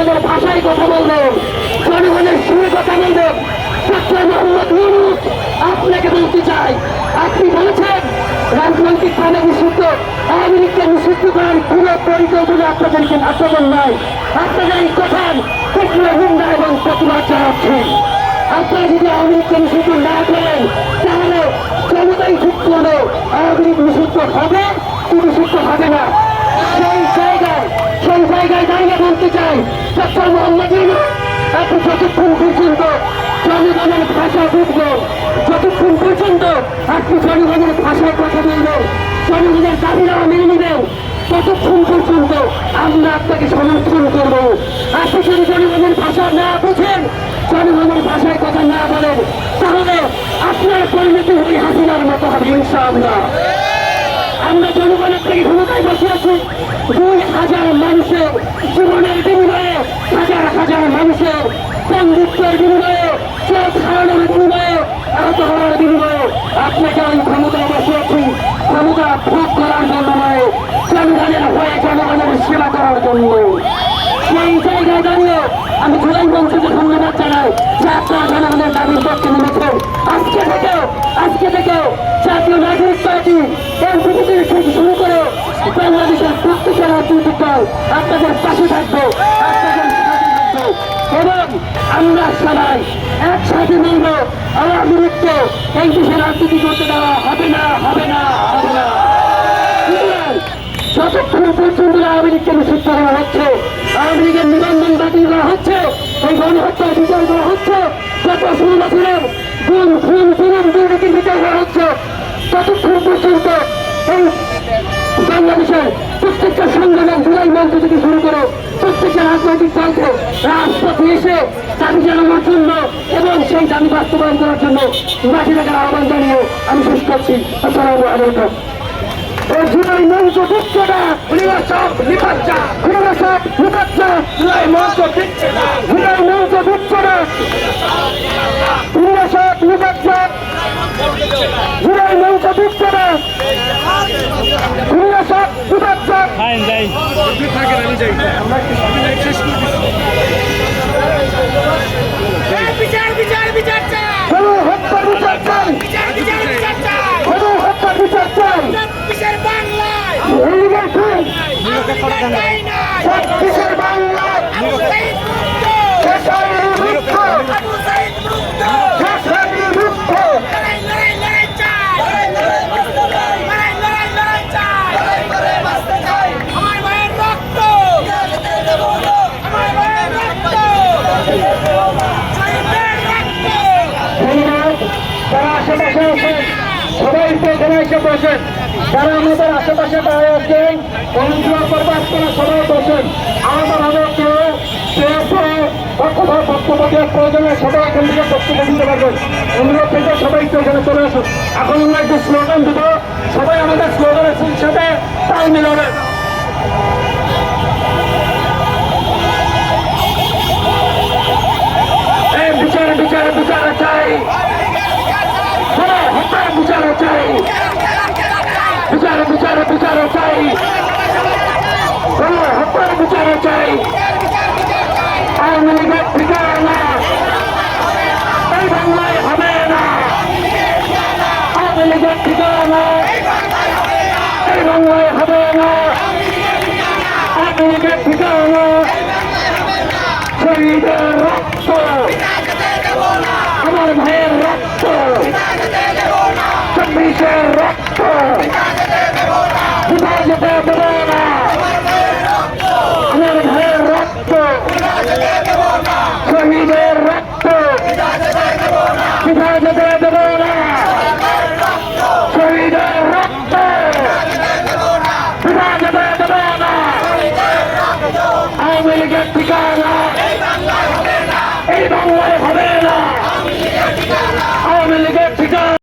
জনগণের ভাষায় কথা বলবেন জনগণের সুরে কথা ইউনুস, আপনাকে বলতে চাই, আপনি বলেছেন রাজনৈতিক ভাবে নিষিদ্ধ, আওয়ামী লীগকে নিষিদ্ধ করার কোন পরিকল্পনা আপনাদেরকে আপনাদের নাই। আপনাদের এই কথার তীব্র নিন্দা এবং প্রতিবাদ জানাচ্ছেন আপনারা যদি আওয়ামী লীগকে নিষিদ্ধ না করেন, তাহলে জনতাই ঠিক করবে আওয়ামী লীগ নিষিদ্ধ হবে কি নিষিদ্ধ হবে না? সেই জায়গায় দাঁড়িয়ে বলতে চাই, ডক্টর মোহাম্মদ আপনি যতক্ষণ পর্যন্ত জনগণের ভাষা বুঝবেন যতক্ষণ পর্যন্ত আপনি জনগণের ভাষায় কথা বলবেন জনগণের দাবিরাও মেনে নেবেন, ততক্ষণ পর্যন্ত আমরা আপনাকে সমর্থন করব। আপনি যদি জনগণের ভাষা না বুঝেন, জনগণের ভাষায় কথা না বলেন, তাহলে আপনার পরিণতি ওই হাসিনার মতো হবে, ইনশাআল্লাহ। আমরা জনগণের থেকে ক্ষমতায় বসে আছি। দুই হাজার মানুষের জীবনের বিনিময়ে, হাজার হাজার মানুষের বন্ধুত্বের বিনিময়ে, চোখ হারানোর বিনিময়ে, আহত হওয়ার বিনিময়ে আপনাকে আমি ক্ষমতায় বসে আছি। ক্ষমতা ভোগ করার জন্য নয়, জনগণের হয়ে জনগণের সেবা করার জন্য। সেই জায়গায় দাঁড়িয়ে আমি জুলাই মঞ্চকে ধন্যবাদ জানাই যে আপনারা জনগণের দাবির পক্ষে নেমেছেন আজকে থেকেও আজকে থেকেও জাতীয় নাগরিক পার্টি এনসিপি শুরু করে বাংলাদেশের প্রত্যেকের রাজনৈতিক দল আপনাদের পাশে থাকব এবং আমরা সবাই একসাথে মিলব আওয়ামী লীগকে এই দেশে রাজনীতি করতে দেওয়া হবে না হবে না হবে না। যতক্ষণ পর্যন্ত আওয়ামী লীগকে নিষিদ্ধ করা হচ্ছে, আওয়ামী লীগের নিবন্ধন বাতিল করা হচ্ছে, এই গণহত্যার বিচার করা হচ্ছে গত ষোলো বছরের গুণ খুন খুন, দুর্নীতির দলকে রাজপথে এসে দাবি জানানোর জন্য এবং সেই দাবি বাস্তবায়ন করার জন্য মাঠে থাকার আহ্বান জানিয়ে আমি শেষ করছি। আসসালামু আলাইকুম। এই জুলাই মঞ্চ দিচ্ছে না খুলিবার সব নিপাচ্ছা খুলিবার সব নিপাচ্ছা জুলাই মঞ্চ দিচ্ছে না জুলাই মঞ্চ দিচ্ছে না খুলিবার সব নিপাচ্ছা জুলাই মঞ্চ দিচ্ছে না খুলিবার সব নিপাচ্ছা ফাইন যাই বিচার বিচার বিচার চাই কোনো হত্যার বিচার চাই বিচার বিচার বিচার চাই কোনো হত্যার বিচার চাই কিসের বাংলায় লীগের খুন তাই না কিসের বাংলায় আবু সাইদ মুক্ত শেষাইয়ের মুক্ত আবু সাইদ মুক্ত শেষাইয়ের মুক্ত লড়াই লড়াই লড়াই চাই লড়াই লড়াই লড়াই চাই আমার ভাইয়ের রক্ত আমার ভাইয়ের রক্ত শহীদদের রক্ত ধন্যবাদ যারা আশেপাশে আছেন সবাই তো এখানে এসে বসেন। যারা আমাদের আশেপাশে দাঁড়িয়ে আছেন অনুগ্রহ করব আপনারা সবাই বসেন। আরও কেউ অথবা বক্তব্য দেওয়ার প্রয়োজনে সবাই এখান থেকে বক্তব্য দিতে পারবেন। অনুরোধ থেকে সবাই তো এখানে চলে আসুন। এখন আমরা একটু স্লোগান দিব। সবাই আমাদের স্লোগানের সাথে তাল মিলাবেন। বিচার বিচার চাই। কোনো হত্যার বিচার চাই। আওয়ামী লীগের ঠিকানা এই বাংলায় হবে না। আওয়ামী লীগের ঠিকানা এই বাংলায় হবে না। আওয়ামী লীগের ঠিকানা শহীদের রক্ত। আমার ভাইয়ের রক্ত। চব্বিশের রক্ত। এই বাংলায় হবে না আওয়ামী লীগের ঠিকানা